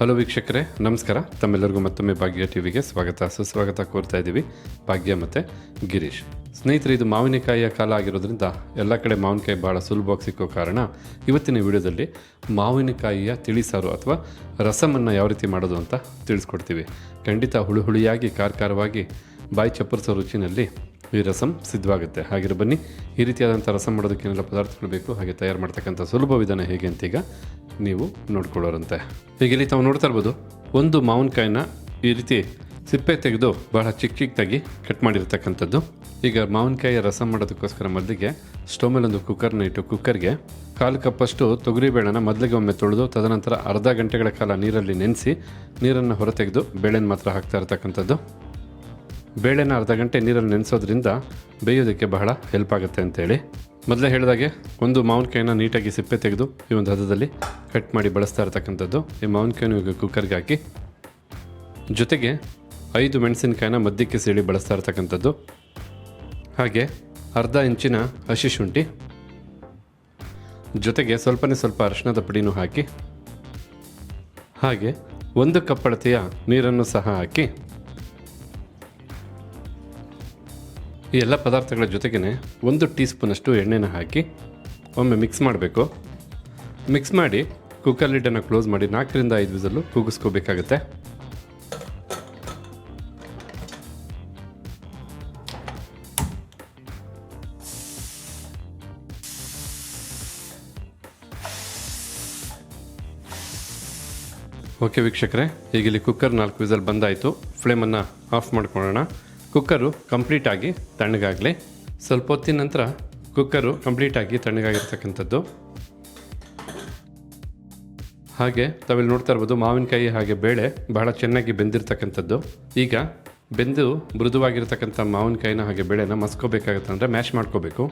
Hello ವೀಕ್ಷಕರೇ, ನಮಸ್ಕಾರ. ತಮ್ಮೆಲ್ಲರಿಗೂ ಮತ್ತೊಮ್ಮೆ ಭಾಗ್ಯ ಟಿವಿಗೆ ಸ್ವಾಗತ. ಸುಸ್ವಾಗತ ಕೋರ್ತಾ ಇದ್ದೀವಿ. ಭಾಗ್ಯ ಮತ್ತು ಗಿರೀಶ್. ಸ್ನೇಹಿತರೆ, ಇದು ಮಾವಿನಕಾಯಿಯ ಕಾಲ ಆಗಿರೋದ್ರಿಂದ ಎಲ್ಲ ಕಡೆ ಮಾವಿನಕಾಯಿ ಭಾಳ ಸುಲಭವಾಗಿ ಸಿಕ್ಕೋ ಕಾರಣ ಇವತ್ತಿನ ವಿಡಿಯೋದಲ್ಲಿ ಮಾವಿನಕಾಯಿಯ ತಿಳಿಸಾರು ಅಥವಾ ರಸಮನ್ನು ಯಾವ ರೀತಿ ಮಾಡೋದು ಅಂತ ತಿಳಿಸ್ಕೊಡ್ತೀವಿ. ಖಂಡಿತ ಹುಳಿ ಹುಳಿಯಾಗಿ ಖಾರ ಖಾರವಾಗಿ ಬಾಯಿ ಚಪ್ಪರಿಸೋ ರುಚಿನಲ್ಲಿ ಈ ರಸಂ ಸಿದ್ಧವಾಗುತ್ತೆ. ಹಾಗಿರೋ ಬನ್ನಿ, ಈ ರೀತಿಯಾದಂಥ ರಸಂ ಮಾಡೋದಕ್ಕೆ ಏನೆಲ್ಲ ಪದಾರ್ಥಗಳು ಬೇಕು, ಹಾಗೆ ತಯಾರು ಮಾಡ್ತಕ್ಕಂಥ ಸುಲಭ ವಿಧಾನ ಹೇಗೆ ಅಂತೀಗ ನೀವು ನೋಡ್ಕೊಳ್ಳೋರಂತೆ. ಈಗ ಇಲ್ಲಿ ತಾವು ನೋಡ್ತಾ ಇರ್ಬೋದು, ಒಂದು ಮಾವಿನಕಾಯಿನ ಈ ರೀತಿ ಸಿಪ್ಪೆ ತೆಗೆದು ಬಹಳ ಚಿಕ್ಕ ಚಿಕ್ಕದಾಗಿ ಕಟ್ ಮಾಡಿರ್ತಕ್ಕಂಥದ್ದು. ಈಗ ಮಾವಿನಕಾಯಿಯ ರಸ ಮಾಡೋದಕ್ಕೋಸ್ಕರ ಮೊದಲಿಗೆ ಸ್ಟವ್ ಮೇಲೆ ಒಂದು ಕುಕ್ಕರ್ನ ಇಟ್ಟು ಕುಕ್ಕರ್ಗೆ ಕಾಲು ಕಪ್ಪಷ್ಟು ತೊಗರಿಬೇಳೆನ ಮೊದಲಿಗೆ ಒಮ್ಮೆ ತೊಳೆದು, ತದನಂತರ ಅರ್ಧ ಗಂಟೆಗಳ ಕಾಲ ನೀರಲ್ಲಿ ನೆನೆಸಿ ನೀರನ್ನು ಹೊರತೆಗೆದು ಬೇಳೆನ ಮಾತ್ರ ಹಾಕ್ತಾ ಇರ್ತಕ್ಕಂಥದ್ದು. ಬೇಳೆನ ಅರ್ಧ ಗಂಟೆ ನೀರಲ್ಲಿ ನೆನೆಸೋದ್ರಿಂದ ಬೇಯೋದಕ್ಕೆ ಬಹಳ ಹೆಲ್ಪ್ ಆಗುತ್ತೆ ಅಂತೇಳಿ. ಮೊದಲೇ ಹೇಳಿದಾಗೆ ಒಂದು ಮಾವಿನಕಾಯಿನ ನೀಟಾಗಿ ಸಿಪ್ಪೆ ತೆಗೆದು ಈ ಒಂದು ಹದದಲ್ಲಿ ಕಟ್ ಮಾಡಿ ಬಳಸ್ತಾ ಇರ್ತಕ್ಕಂಥದ್ದು. ಈ ಮಾವಿನಕಾಯಿನ ಈಗ ಕುಕ್ಕರ್ಗೆ ಹಾಕಿ ಜೊತೆಗೆ ಐದು ಮೆಣಸಿನಕಾಯಿನ ಮಧ್ಯಕ್ಕೆ ಸೀಳಿ ಬಳಸ್ತಾ ಇರ್ತಕ್ಕಂಥದ್ದು. ಹಾಗೆ ಅರ್ಧ ಇಂಚಿನ ಹಸಿ ಶುಂಠಿ, ಜೊತೆಗೆ ಸ್ವಲ್ಪನೇ ಸ್ವಲ್ಪ ಅರಿಶಿಣದ ಪುಡಿನೂ ಹಾಕಿ, ಹಾಗೆ ಒಂದು ಕಪ್ಪಳತೆಯ ನೀರನ್ನು ಸಹ ಹಾಕಿ ಈ ಎಲ್ಲ ಪದಾರ್ಥಗಳ ಜೊತೆಗೇ ಒಂದು ಟೀ ಸ್ಪೂನಷ್ಟು ಎಣ್ಣೆನ ಹಾಕಿ ಒಮ್ಮೆ ಮಿಕ್ಸ್ ಮಾಡಬೇಕು. ಮಿಕ್ಸ್ ಮಾಡಿ ಕುಕ್ಕರ್ ಲಿಡ್ಡನ್ನು ಕ್ಲೋಸ್ ಮಾಡಿ ನಾಲ್ಕರಿಂದ ಐದು ವಿಸಲು ಕೂಗಿಸ್ಕೋಬೇಕಾಗತ್ತೆ. ಓಕೆ ವೀಕ್ಷಕರೇ, ಈಗ ಇಲ್ಲಿ ಕುಕ್ಕರ್ ನಾಲ್ಕು ವಿಸಲ್ ಬಂದಾಯಿತು. ಫ್ಲೇಮನ್ನು ಆಫ್ ಮಾಡ್ಕೊಳ್ಳೋಣ. ಕುಕ್ಕರು ಕಂಪ್ಲೀಟಾಗಿ ತಣ್ಣಗಾಗಲಿ. ಸ್ವಲ್ಪ ಹೊತ್ತಿನ ನಂತರ ಕುಕ್ಕರು ಕಂಪ್ಲೀಟಾಗಿ ತಣ್ಣಗಾಗಿರ್ತಕ್ಕಂಥದ್ದು. ಹಾಗೆ ತಾವಿಲ್ಲಿ ನೋಡ್ತಾ ಇರ್ಬೋದು ಮಾವಿನಕಾಯಿ ಹಾಗೆ ಬೇಳೆ ಬಹಳ ಚೆನ್ನಾಗಿ ಬೆಂದಿರ್ತಕ್ಕಂಥದ್ದು. ಈಗ ಬೆಂದು ಮೃದುವಾಗಿರ್ತಕ್ಕಂಥ ಮಾವಿನಕಾಯಿನ ಹಾಗೆ ಬೇಳೆನ ಮಸ್ಕೋಬೇಕಾಗತ್ತೆ ಅಂದರೆ ಮ್ಯಾಶ್ ಮಾಡ್ಕೋಬೇಕು.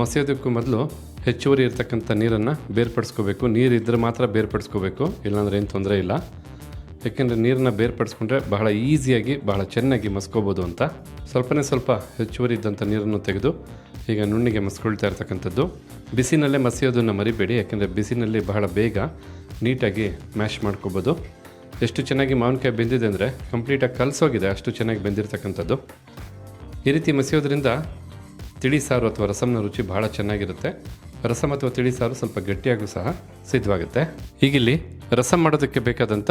ಮಸಿಯೋದಕ್ಕೂ ಮೊದಲು ಹೆಚ್ಚುವರಿ ಇರ್ತಕ್ಕಂಥ ನೀರನ್ನು ಬೇರ್ಪಡಿಸ್ಕೋಬೇಕು. ನೀರು ಇದ್ದರೆ ಮಾತ್ರ ಬೇರ್ಪಡಿಸ್ಕೋಬೇಕು. ಇಲ್ಲಾಂದ್ರೆ ಏನು ತೊಂದರೆ ಇಲ್ಲ. ಯಾಕೆಂದರೆ ನೀರನ್ನ ಬೇರ್ಪಡಿಸ್ಕೊಂಡ್ರೆ ಬಹಳ ಈಸಿಯಾಗಿ, ಬಹಳ ಚೆನ್ನಾಗಿ ಮಸ್ಕೋಬೋದು ಅಂತ. ಸ್ವಲ್ಪನೇ ಸ್ವಲ್ಪ ಹೆಚ್ಚುವರಿ ಇದ್ದಂಥ ನೀರನ್ನು ತೆಗೆದು ಈಗ ನುಣ್ಣಿಗೆ ಮಸ್ಕೊಳ್ತಾ ಇರ್ತಕ್ಕಂಥದ್ದು. ಬಿಸಿನಲ್ಲೇ ಮಸಿಯೋದನ್ನು ಮರಿಬೇಡಿ, ಯಾಕೆಂದರೆ ಬಿಸಿನಲ್ಲಿ ಬಹಳ ಬೇಗ ನೀಟಾಗಿ ಮ್ಯಾಶ್ ಮಾಡ್ಕೋಬೋದು. ಎಷ್ಟು ಚೆನ್ನಾಗಿ ಮಾವಿನಕಾಯಿ ಬೆಂದಿದೆ ಅಂದರೆ ಕಂಪ್ಲೀಟಾಗಿ ಕಲಸೋಗಿದೆ, ಅಷ್ಟು ಚೆನ್ನಾಗಿ ಬೆಂದಿರ್ತಕ್ಕಂಥದ್ದು. ಈ ರೀತಿ ಮಸಿಯೋದ್ರಿಂದ ತಿಳಿ ಸಾರು ಅಥವಾ ರಸಮ್ನ ರುಚಿ ಬಹಳ ಚೆನ್ನಾಗಿರುತ್ತೆ. ರಸಮ್ ಅಥವಾ ತಿಳಿ ಸಾರು ಸ್ವಲ್ಪ ಗಟ್ಟಿಯಾಗೂ ಸಹ ಸಿದ್ಧವಾಗುತ್ತೆ. ಹೀಗಿಲ್ಲಿ ರಸಂ ಮಾಡೋದಕ್ಕೆ ಬೇಕಾದಂಥ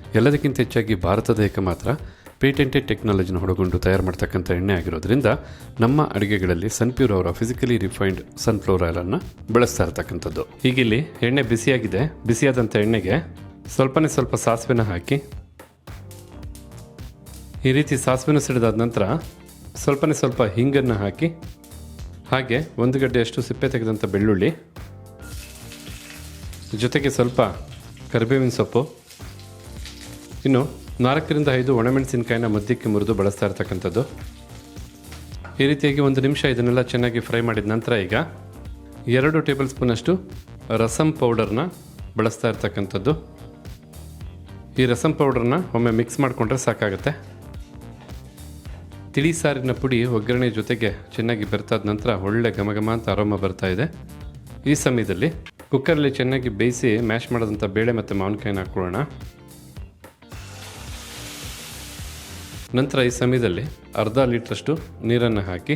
ಎಲ್ಲದಕ್ಕಿಂತ ಹೆಚ್ಚಾಗಿ ಭಾರತದ ಏಕಮಾತ್ರ ಮಾತ್ರ ಪೇಟೆಂಟೆಡ್ ಟೆಕ್ನಾಲಜಿನ ಹೊಡಗೊಂಡು ತಯಾರು ಮಾಡ್ತಕ್ಕಂಥ ಎಣ್ಣೆ ಆಗಿರೋದ್ರಿಂದ ನಮ್ಮ ಅಡುಗೆಗಳಲ್ಲಿ ಸನ್ಪ್ಯೂರ್ ಅವರ ಫಿಸಿಕಲಿ ರಿಫೈನ್ಡ್ ಸನ್ಫ್ಲವರ್ ಆಯಿಲನ್ನು ಬಳಸ್ತಾ ಇರ್ತಕ್ಕಂಥದ್ದು. ಈಗಿಲ್ಲಿ ಎಣ್ಣೆ ಬಿಸಿಯಾಗಿದೆ. ಬಿಸಿಯಾದಂಥ ಎಣ್ಣೆಗೆ ಸ್ವಲ್ಪನೇ ಸ್ವಲ್ಪ ಸಾಸಿವೆನ ಹಾಕಿ, ಈ ರೀತಿ ಸಾಸಿವೆನ ಸಿಡಿದಾದ ನಂತರ ಸ್ವಲ್ಪನೇ ಸ್ವಲ್ಪ ಹಿಂಗನ್ನು ಹಾಕಿ, ಹಾಗೆ ಒಂದು ಗಡ್ಡೆಯಷ್ಟು ಸಿಪ್ಪೆ ತೆಗೆದಂಥ ಬೆಳ್ಳುಳ್ಳಿ, ಜೊತೆಗೆ ಸ್ವಲ್ಪ ಕರಿಬೇವಿನ ಸೊಪ್ಪು ಇನ್ನು ನಾಲ್ಕರಿಂದ ಐದು ಒಣಮೆಣಸಿನಕಾಯಿನ ಮಧ್ಯಕ್ಕೆ ಮುರಿದು ಬಳಸ್ತಾ ಇರ್ತಕ್ಕಂಥದ್ದು. ಈ ರೀತಿಯಾಗಿ ಒಂದು ನಿಮಿಷ ಇದನ್ನೆಲ್ಲ ಚೆನ್ನಾಗಿ ಫ್ರೈ ಮಾಡಿದ ನಂತರ ಈಗ ಎರಡು ಟೇಬಲ್ ಸ್ಪೂನಷ್ಟು ರಸಂ ಪೌಡರ್ನ ಬಳಸ್ತಾ ಇರ್ತಕ್ಕಂಥದ್ದು. ಈ ರಸಂ ಪೌಡರ್ನ ಒಮ್ಮೆ ಮಿಕ್ಸ್ ಮಾಡಿಕೊಂಡ್ರೆ ಸಾಕಾಗುತ್ತೆ. ತಿಳಿ ಸಾರಿನ ಪುಡಿ ಒಗ್ಗರಣೆ ಜೊತೆಗೆ ಚೆನ್ನಾಗಿ ಬರ್ತಾದ ನಂತರ ಒಳ್ಳೆ ಘಮಘಮ ಅಂತ ಅರೋಮ ಬರ್ತಾ ಇದೆ. ಈ ಸಮಯದಲ್ಲಿ ಕುಕ್ಕರಲ್ಲಿ ಚೆನ್ನಾಗಿ ಬೇಯಿಸಿ ಮ್ಯಾಶ್ ಮಾಡಿದಂಥ ಬೇಳೆ ಮತ್ತು ಮಾವಿನಕಾಯಿನ ಹಾಕ್ಕೊಳ್ಳೋಣ. ನಂತರ ಈ ಸಮಯದಲ್ಲಿ ಅರ್ಧ ಲೀಟ್ರಷ್ಟು ನೀರನ್ನು ಹಾಕಿ,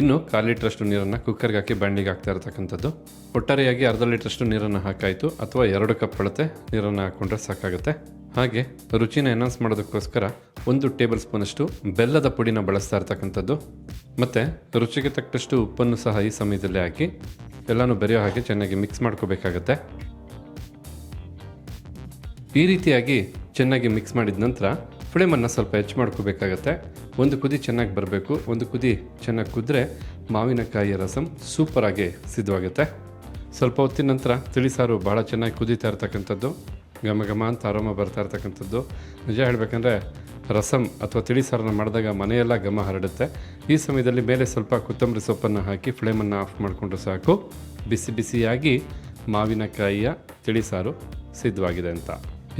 ಇನ್ನು ಕಾಲು ಲೀಟ್ರಷ್ಟು ನೀರನ್ನು ಕುಕ್ಕರ್ಗೆ ಹಾಕಿ ಬ್ಯಾಂಡಿಗೆ ಹಾಕ್ತಾ ಇರತಕ್ಕಂಥದ್ದು. ಒಟ್ಟಾರೆಯಾಗಿ ಅರ್ಧ ಲೀಟ್ರಷ್ಟು ನೀರನ್ನು ಹಾಕಾಯಿತು, ಅಥವಾ ಎರಡು ಕಪ್ ಅಳತೆ ನೀರನ್ನು ಹಾಕ್ಕೊಂಡ್ರೆ ಸಾಕಾಗುತ್ತೆ. ಹಾಗೆ ರುಚಿನ ಎನ್ಹಾನ್ಸ್ ಮಾಡೋದಕ್ಕೋಸ್ಕರ ಒಂದು ಟೇಬಲ್ ಸ್ಪೂನಷ್ಟು ಬೆಲ್ಲದ ಪುಡಿನ ಬಳಸ್ತಾ ಇರ್ತಕ್ಕಂಥದ್ದು. ಮತ್ತು ರುಚಿಗೆ ತಕ್ಕಷ್ಟು ಉಪ್ಪನ್ನು ಸಹ ಈ ಸಮಯದಲ್ಲಿ ಹಾಕಿ, ಎಲ್ಲನೂ ಬೆರೆಯೋ ಹಾಗೆ ಚೆನ್ನಾಗಿ ಮಿಕ್ಸ್ ಮಾಡ್ಕೋಬೇಕಾಗತ್ತೆ. ಈ ರೀತಿಯಾಗಿ ಚೆನ್ನಾಗಿ ಮಿಕ್ಸ್ ಮಾಡಿದ ನಂತರ ಫ್ಲೇಮನ್ನು ಸ್ವಲ್ಪ ಹೆಚ್ಚು ಮಾಡ್ಕೋಬೇಕಾಗತ್ತೆ. ಒಂದು ಕುದಿ ಚೆನ್ನಾಗಿ ಬರಬೇಕು. ಒಂದು ಕುದಿ ಚೆನ್ನಾಗಿ ಕುದ್ರೆ ಮಾವಿನಕಾಯಿಯ ರಸಂ ಸೂಪರಾಗಿ ಸಿದ್ಧವಾಗುತ್ತೆ. ಸ್ವಲ್ಪ ಹೊತ್ತಿನ ನಂತರ ತಿಳಿಸಾರು ಭಾಳ ಚೆನ್ನಾಗಿ ಕುದೀತಾ ಇರ್ತಕ್ಕಂಥದ್ದು. ಘಮ ಘಮ ಅಂತ ಆರೋಮ ಬರ್ತಾ ಇರ್ತಕ್ಕಂಥದ್ದು. ನಿಜ ಹೇಳಬೇಕಂದ್ರೆ ರಸಂ ಅಥವಾ ತಿಳಿ ಸಾರನ್ನು ಮಾಡಿದಾಗ ಮನೆಯೆಲ್ಲ ಘಮ ಹರಡುತ್ತೆ. ಈ ಸಮಯದಲ್ಲಿ ಮೇಲೆ ಸ್ವಲ್ಪ ಕೊತ್ತಂಬರಿ ಸೊಪ್ಪನ್ನು ಹಾಕಿ ಫ್ಲೇಮನ್ನು ಆಫ್ ಮಾಡಿಕೊಂಡ್ರೆ ಸಾಕು. ಬಿಸಿ ಬಿಸಿಯಾಗಿ ಮಾವಿನಕಾಯಿಯ ತಿಳಿಸಾರು ಸಿದ್ಧವಾಗಿದೆ ಅಂತ.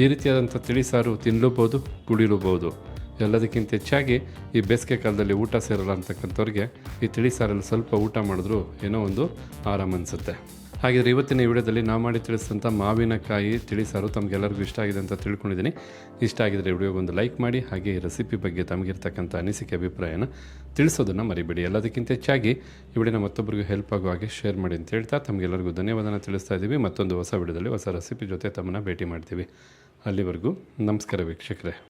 ಈ ರೀತಿಯಾದಂಥ ತಿಳಿಸಾರು ತಿನ್ನಲೂಬೋದು ಕುಡಿಲೂಬೋದು, ಎಲ್ಲದಕ್ಕಿಂತ ಹೆಚ್ಚಾಗಿ ಈ ಬೇಸಿಗೆ ಕಾಲದಲ್ಲಿ ಊಟ ಸೇರಲ್ಲ ಅಂತಕ್ಕಂಥವ್ರಿಗೆ ಈ ತಿಳಿ ಸಾರಲ್ಲಿ ಸ್ವಲ್ಪ ಊಟ ಮಾಡಿದ್ರು ಏನೋ ಒಂದು ಆರಾಮ ಅನಿಸುತ್ತೆ. ಹಾಗಿದ್ರೆ ಇವತ್ತಿನ ವಿಡಿಯೋದಲ್ಲಿ ನಾವು ಮಾಡಿ ತಿಳಿಸಿದಂಥ ಮಾವಿನಕಾಯಿ ತಿಳಿ ಸಾರು ತಮಗೆಲ್ಲರಿಗೂ ಇಷ್ಟ ಆಗಿದೆ ಅಂತ ತಿಳ್ಕೊಂಡಿದ್ದೀನಿ. ಇಷ್ಟ ಆಗಿದ್ರೆ ವಿಡಿಯೋಗೆ ಒಂದು ಲೈಕ್ ಮಾಡಿ, ಹಾಗೆ ಈ ರೆಸಿಪಿ ಬಗ್ಗೆ ತಮಗಿರ್ತಕ್ಕಂಥ ಅನಿಸಿಕೆ, ಅಭಿಪ್ರಾಯನ ತಿಳಿಸೋದನ್ನು ಮರಿಬೇಡಿ. ಎಲ್ಲದಕ್ಕಿಂತ ಹೆಚ್ಚಾಗಿ ಈ ವಿಡಿಯೋನ ಮತ್ತೊಬ್ಬರಿಗೂ ಹೆಲ್ಪ್ ಆಗುವ ಹಾಗೆ ಶೇರ್ ಮಾಡಿ ಅಂತ ಹೇಳ್ತಾ ತಮಗೆಲ್ಲರಿಗೂ ಧನ್ಯವಾದನ ತಿಳಿಸ್ತಾ ಇದ್ದೀವಿ. ಮತ್ತೊಂದು ಹೊಸ ವಿಡಿಯೋದಲ್ಲಿ ಹೊಸ ರೆಸಿಪಿ ಜೊತೆ ತಮ್ಮನ್ನ ಭೇಟಿ ಮಾಡ್ತೀವಿ. ಅಲ್ಲಿವರೆಗೂ ನಮಸ್ಕಾರ ವೀಕ್ಷಕರೇ.